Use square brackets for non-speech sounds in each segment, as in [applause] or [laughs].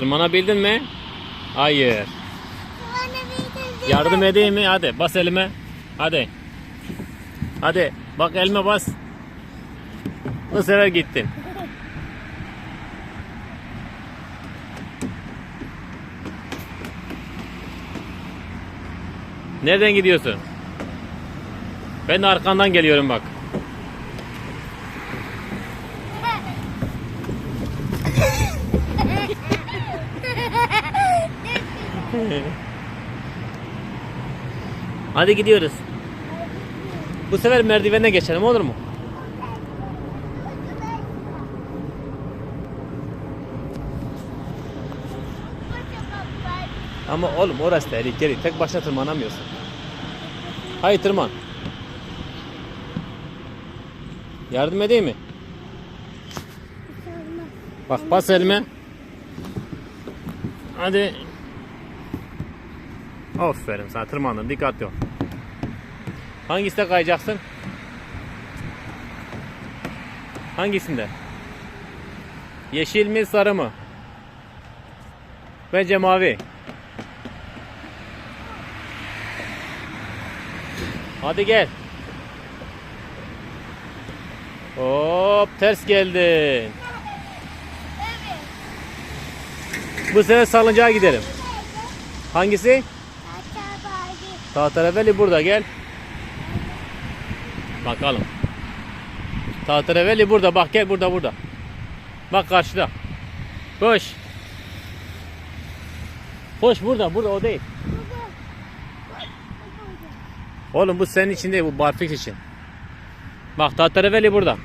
Tırmanabildin mi? Hayır. Yardım edeyim mi? Hadi bas elime. Hadi. Hadi. Bak elime bas. Bu sefer gittin. Nereden gidiyorsun? Ben de arkandan geliyorum bak. [laughs] Hadi gidiyoruz. Bu sefer merdivene geçelim olur mu? Ama oğlum orası tehlikeli. Tek başına tırmanamıyorsun. Hayır tırman. Yardım edeyim mi? Bak bas elime. Hadi. Aferin sana tırmandın. Dikkatli ol. Hangisinde kayacaksın? Hangisinde? Yeşil mi sarı mı? Bence mavi. Hadi gel. Hop ters geldin. Bu sefer salıncağa gidelim. Hangisi? Tahtereveli burada gel. Bakalım. Tahtereveli burada bak gel burada burada. Bak karşıda. Koş. Koş burada burada o değil. Oğlum bu senin için değil bu barfix için. Bak Tahtereveli burada.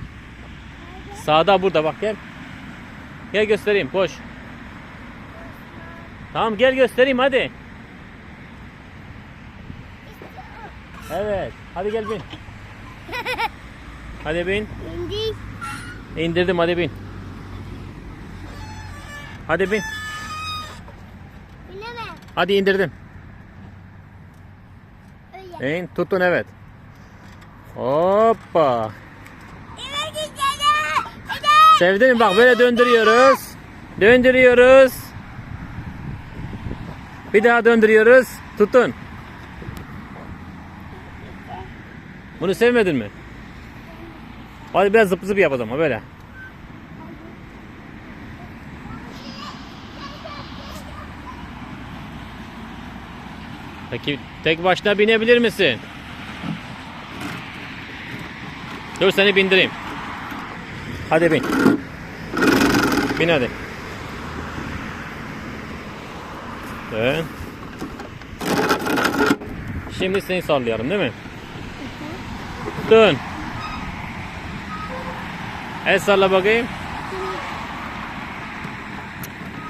Sağda burada bak gel. Gel göstereyim koş. Tamam gel göstereyim hadi. Evet. Hadi gel bin. Hadi bin. İndik. İndirdim hadi bin. Hadi bin. Bilemem. Hadi indirdim. Öyle. İn tutun evet. Hoppa. Sevdin mi? Bak böyle döndürüyoruz. Döndürüyoruz. Bir daha döndürüyoruz. Tutun. Bunu sevmedin mi? Hadi biraz zıp zıp yapalım ama böyle. Peki tek başına binebilir misin? Dur seni bindireyim. Hadi bin. Bin hadi. Dön. Şimdi seni sallayalım değil mi? Dön. El salla bakayım.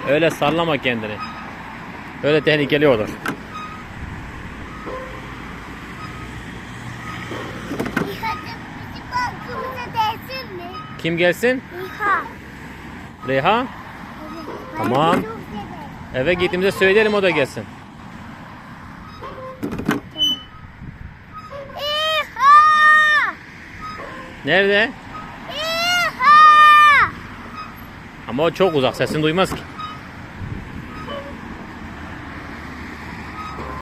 Öyle sallama kendini. Öyle tehlikeli olur. Kim gelsin? İHA. Reha. Tamam. Eve gittiğimizde söyleyelim o da gelsin. Nerede? İHA. Ama o çok uzak sesini duymaz ki.